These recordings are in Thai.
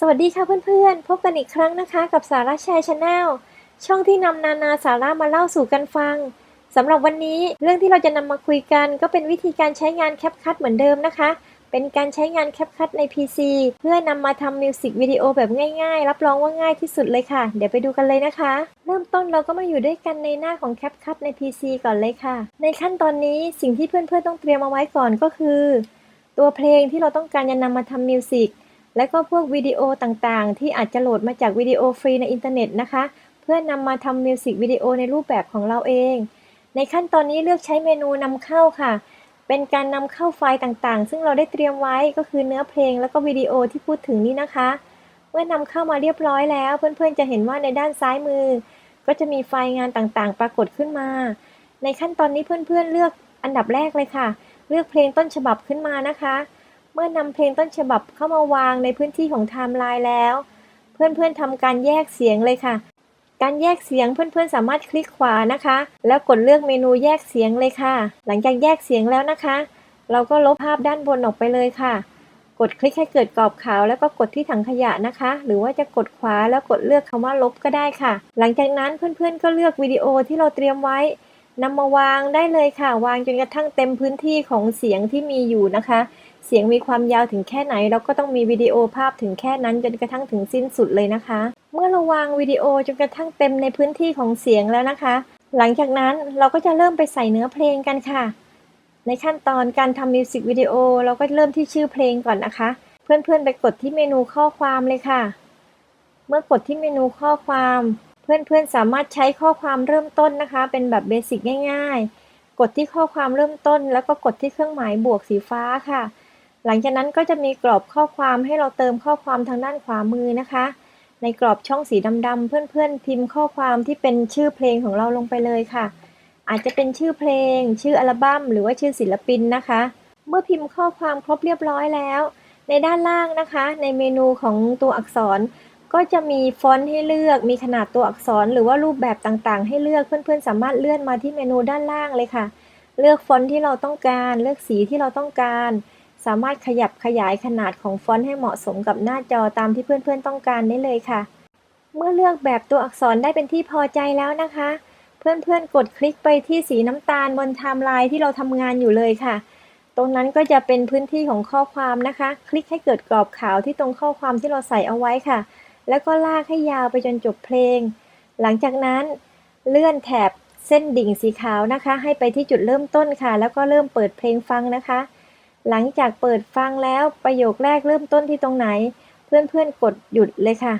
สวัสดีค่ะเพื่อนๆ พบกันอีกครั้งนะคะกับสาระแชร์ชาแนลช่องที่นำนานาสาระมาเล่าสู่กันฟังสำหรับวันนี้เรื่องที่เราจะนำมาคุยกัน ก็เป็นวิธีการใช้งานแคปคัทเหมือนเดิมนะคะ เป็นการใช้งานแคปคัทใน PC เพื่อนำมาทำมิวสิกวิดีโอแบบง่ายๆ รับรองว่าง่ายที่สุดเลยค่ะ เดี๋ยวไปดูกันเลยนะคะ เริ่มต้นเราก็มาอยู่ด้วยกันในหน้าของแคปคัทใน PC ก่อนเลยค่ะ ในขั้นตอนนี้สิ่งที่เพื่อนๆต้องเตรียมเอาไว้ก่อนก็คือ ตัวเพลงที่เราต้องการจะนำมาทำมิวสิก และก็พวกวิดีโอต่างๆ ที่อาจจะโหลดมาจากวิดีโอฟรีในอินเทอร์เน็ตนะคะ เพื่อนำมาทำมิวสิกวิดีโอในรูปแบบของเราเอง ในขั้นตอนนี้เลือกใช้เมนูนำเข้าค่ะ เป็นการนำเข้าไฟล์ต่างๆ ซึ่งเราได้เตรียมไว้ก็คือเนื้อเพลงแล้วก็วิดีโอที่พูดถึงนี้นะคะ เมื่อนำเข้ามาเรียบร้อยแล้ว เพื่อนๆจะเห็นว่าในด้านซ้ายมือ ก็จะมีไฟล์งานต่างๆ ปรากฏขึ้นมา ในขั้นตอนนี้เพื่อนๆเลือกอันดับแรกเลยค่ะ เลือกเพลงต้นฉบับขึ้นมานะคะ มื่อนำเพลงต้นฉบับเข้ามาวางในพื้นที่ของไทม์ไลน์แล้ว เพื่อนๆทำการแยกเสียงเลยค่ะ การแยกเสียงเพื่อนๆสามารถคลิกขวานะคะ แล้วกดเลือกเมนูแยกเสียงเลยค่ะ หลังจากแยกเสียงแล้วนะคะ เราก็ลบภาพด้านบนออกไปเลยค่ะ กดคลิกให้เกิดกรอบขาว แล้วก็กดที่ถังขยะนะคะ หรือว่าจะกดขวาแล้วกดเลือกคำว่าลบก็ได้ค่ะ หลังจากนั้นเพื่อนๆ ก็เลือกวิดีโอที่เราเตรียมไว้นำมาวางได้เลยค่ะ วางจนกระทั่งเต็มพื้นที่ของเสียงที่มีอยู่นะคะ เสียงมีความยาวถึงแค่ไหน เราก็ต้องมีวิดีโอภาพถึงแค่นั้นจนกระทั่งถึงสิ้นสุดเลยนะคะ เมื่อเราวางวิดีโอจนกระทั่งเต็มในพื้นที่ของเสียงแล้วนะคะ หลังจากนั้นเราก็จะเริ่มไปใส่เนื้อเพลงกันค่ะ ในขั้นตอนการทำมิวสิกวิดีโอเราก็เริ่มที่ชื่อเพลงก่อนนะคะ เพื่อนๆไปกดที่เมนูข้อความเลยค่ะ เมื่อกดที่เมนูข้อความ เพื่อนๆสามารถใช้ข้อความเริ่มต้นนะคะ เป็นแบบเบสิกง่าย ๆ กดที่ข้อความเริ่มต้น แล้วก็กดที่เครื่องหมายบวกสีฟ้าค่ะ หลังจากนั้นก็จะมีกรอบข้อความให้เราเติมข้อความทางด้านขวามือนะคะ ในกรอบช่องสีดำๆเพื่อนๆ พิมพ์ข้อความที่เป็นชื่อเพลงของเราลงไปเลยค่ะ อาจจะเป็นชื่อเพลง ชื่ออัลบั้มหรือว่าชื่อศิลปินนะคะ เมื่อพิมพ์ข้อความครบเรียบร้อยแล้ว ในด้านล่างนะคะ ในเมนูของตัวอักษร ก็จะมีฟอนต์ให้เลือก มีขนาดตัวอักษร หรือว่ารูปแบบต่างๆ ให้เลือกเพื่อนๆ สามารถเลื่อนมาที่เมนูด้านล่างเลยค่ะ เลือกฟอนต์ที่เราต้องการ เลือกสีที่เราต้องการ สามารถขยับขยายขนาดของฟอนต์ให้เหมาะสมกับหน้าจอตามที่เพื่อนๆต้องการได้เลยค่ะ เมื่อเลือกแบบตัวอักษรได้เป็นที่พอใจแล้วนะคะ เพื่อนๆกดคลิกไปที่สีน้ำตาลบนไทม์ไลน์ที่เราทำงานอยู่เลยค่ะ ตรงนั้นก็จะเป็นพื้นที่ของข้อความนะคะ คลิกให้เกิดกรอบขาวที่ตรงข้อความที่เราใส่เอาไว้ค่ะ แล้วก็ลากให้ยาวไปจนจบเพลง หลังจากนั้นเลื่อนแถบเส้นดิ่งสีขาวนะคะ ให้ไปที่จุดเริ่มต้นค่ะ แล้วก็เริ่มเปิดเพลงฟังนะคะ หลังจากเปิดฟังแล้วประโยคแรกเริ่มต้นที่ตรงไหน เพื่อนๆกดหยุดเลยค่ะ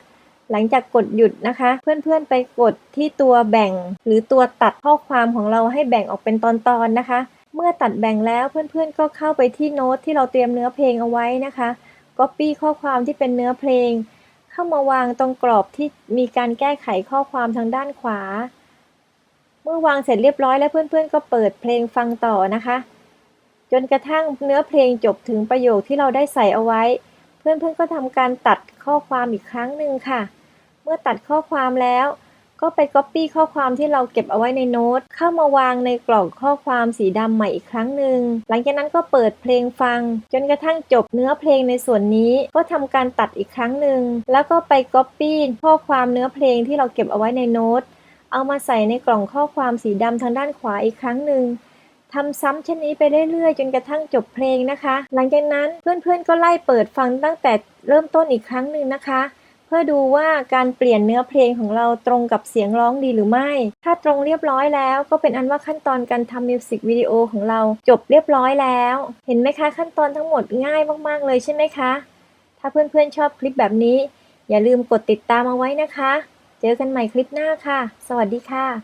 หลังจากกดหยุดนะคะ เพื่อนๆไปกดที่ตัวแบ่ง หรือตัวตัดข้อความของเราให้แบ่งออกเป็นตอนๆนะคะ เมื่อตัดแบ่งแล้วเพื่อนๆก็เข้าไปที่โน้ตที่เราเตรียมเนื้อเพลงเอาไว้นะคะ Copy ข้อความที่เป็นเนื้อเพลง เข้ามาวางตรงกรอบที่มีการแก้ไขข้อความทางด้านขวา เมื่อวางเสร็จเรียบร้อยแล้วเพื่อนๆ ก็เปิดเพลงฟังต่อนะคะ จนกระทั่งเนื้อเพลงจบถึงประโยคที่เราได้ใส่เอาไว้ เพื่อนๆก็ทำการตัดข้อความอีกครั้งหนึ่งค่ะ เมื่อตัดข้อความแล้ว ก็ไป Copy ข้อความที่เราเก็บเอาไว้ในโน้ต เข้ามาวางในกล่องข้อความสีดำใหม่อีกครั้งหนึ่งหลังจากนั้นก็เปิดเพลงฟัง จนกระทั่งจบเนื้อเพลงในส่วนนี้ก็ทำการตัดอีกครั้งหนึ่งแล้วก็ไป Copy ข้อความเนื้อเพลงที่เราเก็บเอาไว้ในโน้ตเอามาใส่ในกล่องข้อความสีดำทางด้านขวาอีกครั้งหนึ่ง ทำซ้ำเช่นนี้ไปเรื่อยๆ จนกระทั่งจบเพลงนะคะ หลังจากนั้นเพื่อนๆก็ไล่เปิดฟังตั้งแต่เริ่มต้นอีกครั้งหนึ่งนะคะ เพื่อดูว่าการเปลี่ยนเนื้อเพลงของเราตรงกับเสียงร้องดีหรือไม่ ถ้าตรงเรียบร้อยแล้วก็เป็นอันว่าขั้นตอนการทำมิวสิกวิดีโอของเราจบเรียบร้อยแล้ว เห็นไหมคะขั้นตอนทั้งหมดง่ายมากๆเลยใช่ไหมคะ ถ้าเพื่อนๆชอบคลิปแบบนี้ อย่าลืมกดติดตามเอาไว้นะคะ เจอกันใหม่คลิปหน้าค่ะ สวัสดีค่ะ